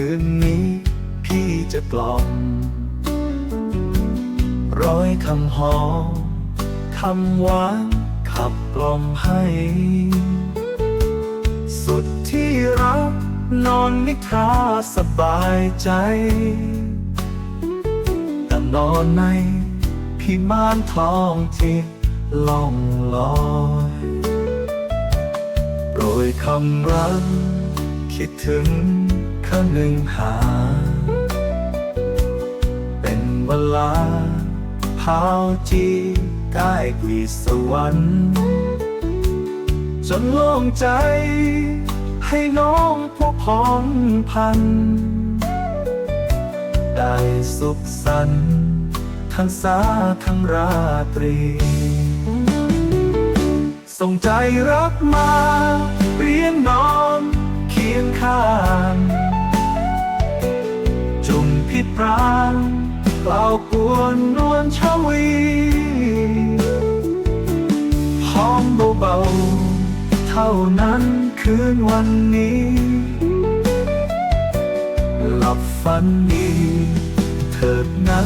คืนนี้พี่จะกล่อมร้อยคำหอมคำหวานขับกล่อมให้ สุดที่รักนอนนิทราสบายใจแต่นอนในพิมานทองที่ล่องลอยโปรยคำรัก คิดถึงข้าหนึ่งหา เป็นเวลาพาวจีใกล้กลีสวรรค์ จนโล่งใจ ให้น้องพวกพ้องพัน ได้สุขสันต์ทั้งสาทั้งราตรีส่งใจรักมาเรียนนเคี ยงข้างจุมพิษพรางเปล่ากวนนวลชวีหอมเบาๆเท่านั้นคืนวันนี้ หลับฝันดีเถิดนะ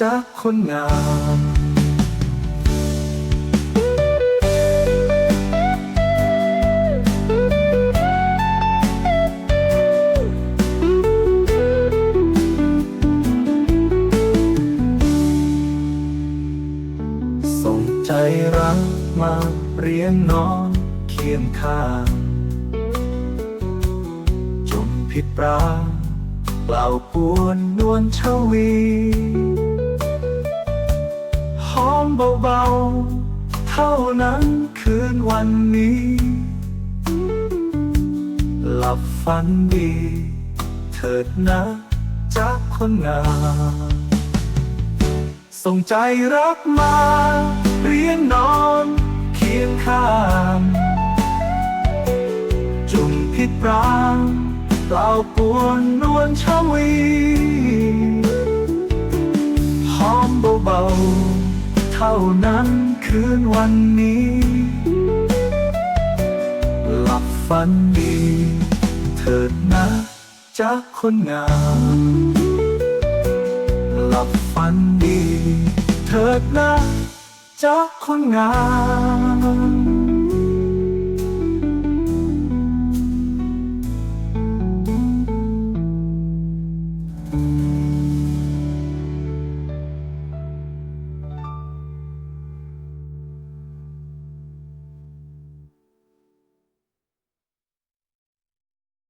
จากคนงาม ใจรักมาเรียงนอนเคียงข้างจมผิดปรางเปล่าปวนนวลชวีหอมเบาๆ เท่านั้นคืนวันนี้ หลับฝันดี เถิดนะจากคนงามส่งใจรักมา เรียนนอนเคียงข้างจุ่มพิษปรางเปล่าปวนนวลชวีหอมเบาๆ เท่านั้นคืนวันนี้ หลับฝันดี เถิดนะจากคนงามหลับฝันดี เถิดนะ เจ้าคนงาม